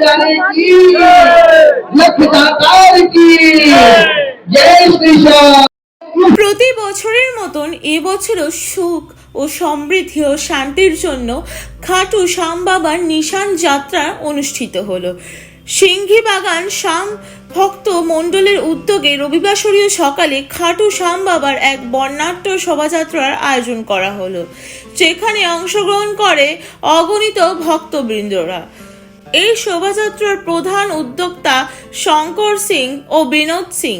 प्यारे की लख दातार की जय श्री श्याम প্রতি বছরের মতন এবছরও সুখ ও সমৃদ্ধি ও শান্তির জন্য খাটু শ্যাম বাবার নিশান যাত্রা অনুষ্ঠিত হলো সিংহি বাগান শ্যাম ভক্ত মণ্ডলের উদ্যোগে রবিবাসরীয় সকালে খাটু শ্যাম বাবার এক বর্ণাঢ্য শোভাযাত্রার আয়োজন করা হলো যেখানে অংশগ্রহণ করে অগণিত ভক্তবৃন্দরা এই শোভাযাত্রার প্রধান উদ্যোক্তা শঙ্কর সিং ও বিনোদ সিং।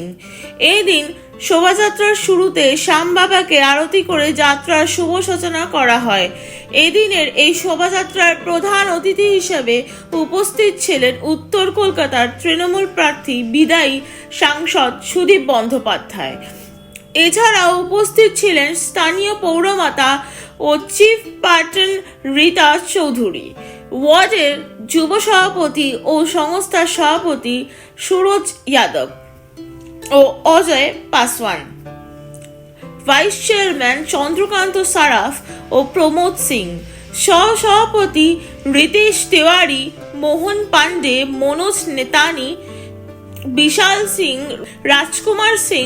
এই দিন শোভাযাত্রার শুরুতে শ্যাম বাবাকে আরতি করে যাত্রার শুভ সূচনা করা হয়। এদিনের এই শোভাযাত্রার প্রধান অতিথি হিসেবে উপস্থিত ছিলেন উত্তর কলকাতার তৃণমূল প্রার্থী, বিদায়ী সাংসদ সুদীপ বন্দ্যোপাধ্যায়। এছাড়াও উপস্থিত ছিলেন স্থানীয় পৌরমাতা ও চিফ পার্টন রীতা চৌধুরী। ওয়ার্ডের যুব সভাপতি ও সংস্থার সভাপতি সুরজ যাদব ও অজয় পাসওয়ান। ভাইস চেয়ারম্যান চন্দ্রকান্ত সারাফ ও প্রমোদ সিং। সহ সভাপতি রিতেশ তিওয়ারি, মোহন পান্ডে মনোজ নেতানি, বিশাল সিং, রাজকুমার সিং,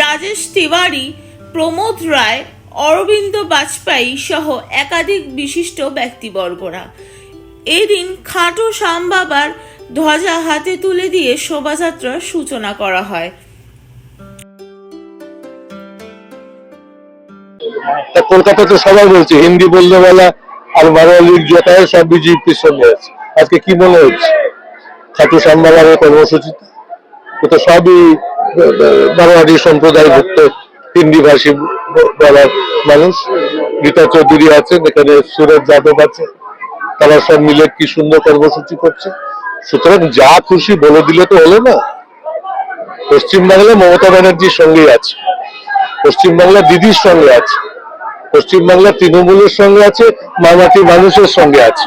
রাজেশ তিওয়ারি, প্রমোদ রায়, অরবিন্দ বাজপেয়ী সহ একাধিক বিশিষ্ট ব্যক্তিবর্গরা। এদিন খাটো শ্যাম বাবার ধ্বজা হাতে তুলে দিয়ে শোভাযাত্রার সূচনা করা হয়। কলকাতা তো সবাই বলছে, হিন্দি বললে বলা, আর বাঙালির যেটাই সব বিজেপির সঙ্গে আছে। আজকে কি মনে হচ্ছে? খাটু শ্যামবাবার কর্মসূচি ও তো সবই বাঙালি সম্প্রদায়ভুক্ত হিন্দি ভাষী বলার মানুষ। গীতা চৌধুরী আছেন, এখানে সুরজ যাদব আছে। তারা সব মিলে কি সুন্দর কর্মসূচি করছে। সুতরাং যা খুশি বলে দিলে তো হলো না। পশ্চিমবাংলা মমতা ব্যানার্জির সঙ্গেই আছে। পশ্চিমবাংলা দিদির সঙ্গে আছে। পশ্চিমবাংলা তৃণমূলের সঙ্গে আছে মামাটি মানুষের সঙ্গে আছে।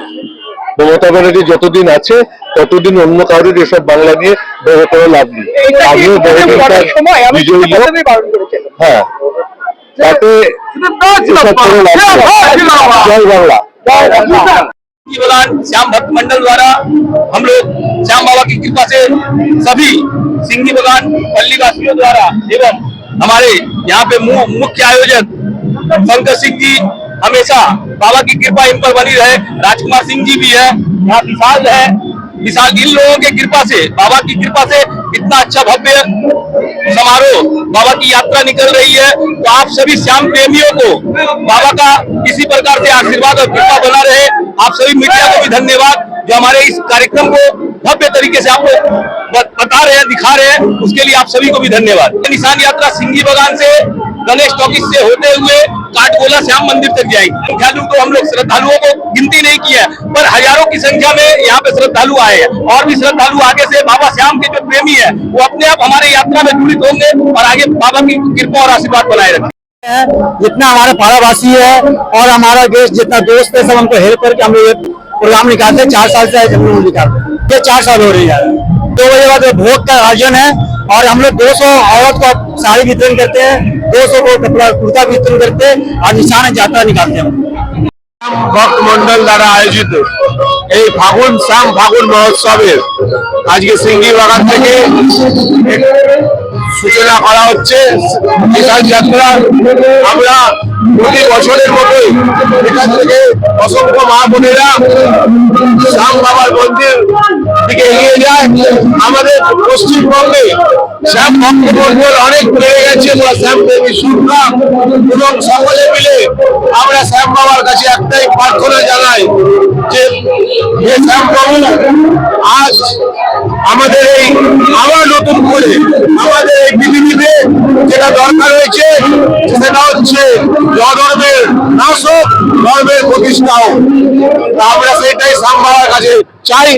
মমতা ব্যানার্জি যতদিন আছে ততদিন অন্য কারোর এসব বাংলা নিয়ে বড় করে লাভ নেই। আমিও বিজয়ী হ্যাঁ। তাতে জয় বাংলা। की बगान श्याम भक्त मंडल द्वारा हम लोग श्याम बाबा की कृपा से सभी सिंगी बगान पल्ली वासियों द्वारा एवं हमारे यहाँ पे मुख्य आयोजक शंकर सिंह जी हमेशा बाबा की कृपा इन पर बनी रहे। राजकुमार सिंह जी भी है, यहाँ विशाल है। विशाल, इन लोगों के कृपा से, बाबा की कृपा से इतना अच्छा भव्य समारोह बाबा की यात्रा निकल रही है। तो आप सभी श्याम प्रेमियों को बाबा का किसी प्रकार से आशीर्वाद और कृपा बना रहे। आप सभी मीडिया को भी धन्यवाद जो हमारे इस कार्यक्रम को भव्य तरीके से आपको बता रहे हैं, दिखा रहे हैं, उसके लिए आप सभी को भी धन्यवाद। निशान यात्रा सिंगी बगान से, गणेश टॉकीज से होते हुए काटगोला श्याम मंदिर तक जाएँगे। श्रद्धालु को हम लोग श्रद्धालुओं को गिनती नहीं की है, पर हज़ारों की संख्या में यहाँ पे श्रद्धालु आए हैं। और भी श्रद्धालु आगे से बाबा श्याम के जो प्रेमी है, वो अपने आप हमारे यात्रा में जुड़ित होंगे और आगे बाबा की कृपा और आशीर्वाद बनाए रखें। है जितना हमारा पाड़ावासी है और हमारा देश जितना दोस्त है सब हमको हेल्प करके हम लोग ये प्रोग्राम निकालते हैं चार साल से हम लोग निकालते हैं ये चार साल हो रही है दो बजे बाद भोग का आयोजन है और हम लोग 200 औरत को साड़ी वितरण करते हैं 200 को कपड़ा कुर्ता वितरण करते हैं और निशान यात्रा निकालते हैं हम ভক্ত মন্ডল দ্বারা আয়োজিত এই ফাগুন শ্যাম ফাগুন মহোৎসবের আজকে সিঙ্গি বাগান থেকে এক সূচনা করা হচ্ছে। বিশাল যাত্রা আমরা প্রতি বছরের মতোই এখান থেকে অসংখ্য মা বোনেরা শ্যাম বাবার মন্দির দিকে এগিয়ে যায়। আমাদের পশ্চিমবঙ্গে শ্যাম মন্ডল অনেক বেড়ে গেছে শ্যাম দেবী সুরকা এবং সকলে মিলে আমরা শ্যাম বাবার কাছে একটাই প্রার্থনা জানাই যে শ্যাম বাবু, আজ আমাদের এই আবার নতুন করে আমাদের যেটা দরকার হয়েছে, সেটা হচ্ছে অধর্মের নাশক ধর্মের প্রতিষ্ঠাও। তা আমরা সেটাই শ্যাম কাছে চাই।